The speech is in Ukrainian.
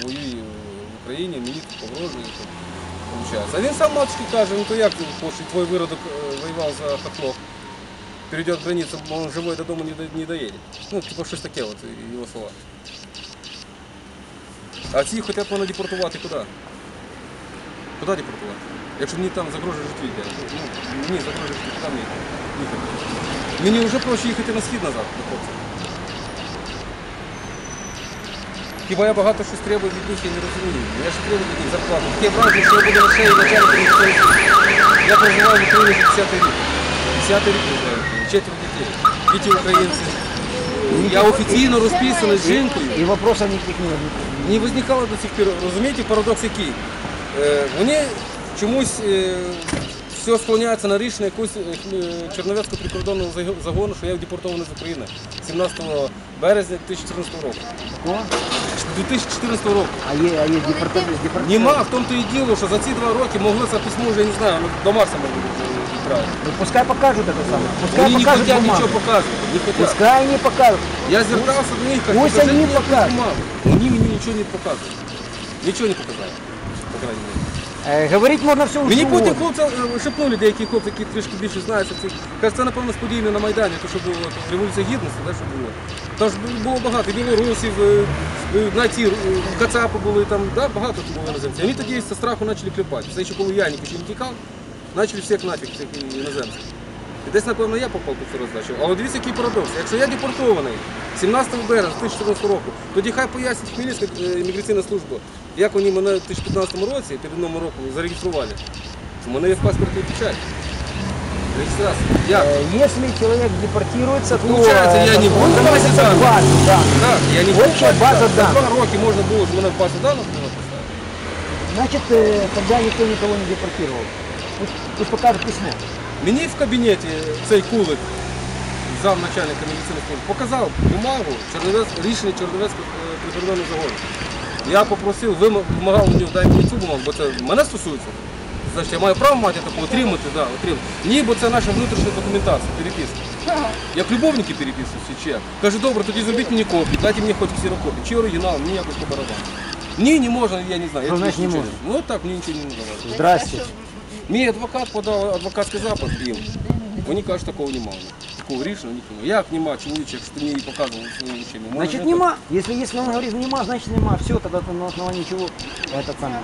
воює в Україні, мені погрожує. А він сам матушки каже, ну то як ти твій виродок е, воював за хохлов. Перейдет границу, он живой додому не, до- не доедет. Ну, типу щось таке, от його слова. А ці хочуть мене депортувати куди? Куди депортувати? Якщо мені там загрожує життя, ну, мені загрожує життя, куди мені? Мені вже проще їхати на схід назад, до хлопців. Хіба я багато щось требую від них, я не розумію. Я ж требую від них зарплату. Таке враження, що я буду на шеї начальника міліцейського. Я проживаю в Україні 10 рік. 10 рік проживаю. Четверо дітей. Діти українці. Я офіційно розписаний з жінкою. И вопросов никаких не возникает. не возникало до сих пор. Розумієте, парадокс який? Е, вони чомусь е, все склоняється на рішення якогось е, хм- Черновецького прикордонного заго- загону, що я депортований з України 17 березня 2014 року. 2014 року. А є, а є департамент, департамент. Нема в тому то і діло, що за ці два роки могли це письмо вже я не знаю, ну, до Марса могли відправити. Ну, пускай покажуть таке саме. Пускай Вони не покажут хочуть бумагу. нічого показувати. Не хотять. Пускай не покажуть. Я звертався до них, кажу, Пусть покажіть вони мені покажуть. бумагу. Вони мені нічого не показують. Нічого не показали. По крайній мірі. Э, говорить можно все Мені потім хлопці е, шепнули деякі хлопці, які трішки більше знають. Каже, це напевно з на Майдані, то що було Революція Гідності, да, що було. Тож було багато, білорусів, е, е, е, кацапи були там, да, багато було іноземців. Вони тоді зі страху почали клепати. Це ще коли Яник ще не тікав, почали всіх нафіг, всіх іноземців. І десь, напевно, я попав під цю роздачу. Але дивіться, який парадокс. Якщо я депортований 17 березня 2014 року, тоді хай пояснить Хмельницька е, імміграційна служба, як вони мене в 2015 році, перед новим роком, зареєстрували. У мене є в паспорті печать. Реєстрація. Як? Э, Если человек депортируется, то Получается, я э, не буду он в базе заносится в данных. базу, да. Так, я не Общая хочу база так. За даних. два роки можна було, щоб мене в базі даних було поставити. Значит, э, тогда никто никого не депортировал. Пусть, пусть покажут письмо. Мені в кабінеті цей кулик, замначальника медицини служби, показав бумагу Черновець, рішення Черновецького е, прикордонного загону. Я попросив, вимаг- вимагав у нього, дай мені цю бумагу, бо це мене стосується. Значить, я маю право мати таку отримати, да, отримати. Ні, бо це наша внутрішня документація, переписка. Як любовники переписуються, чи як? Каже, добре, тоді зробіть мені копію, дайте мені хоч ксерокопію. Чи оригінал, мені якось по барабану. Ні, не можна, я не знаю. Я значить не можна? Ну так, мені нічого не давали. Здрасте. Мій адвокат подав адвокатський запит їм. Вони кажуть, такого немає. Такого рішення нікого. Як нема, чоловіче, якщо ти мені показував свої вчення? Значит, нема. Если, если он говорит нема, значит нема. Все, тогда на основании чего этот самый.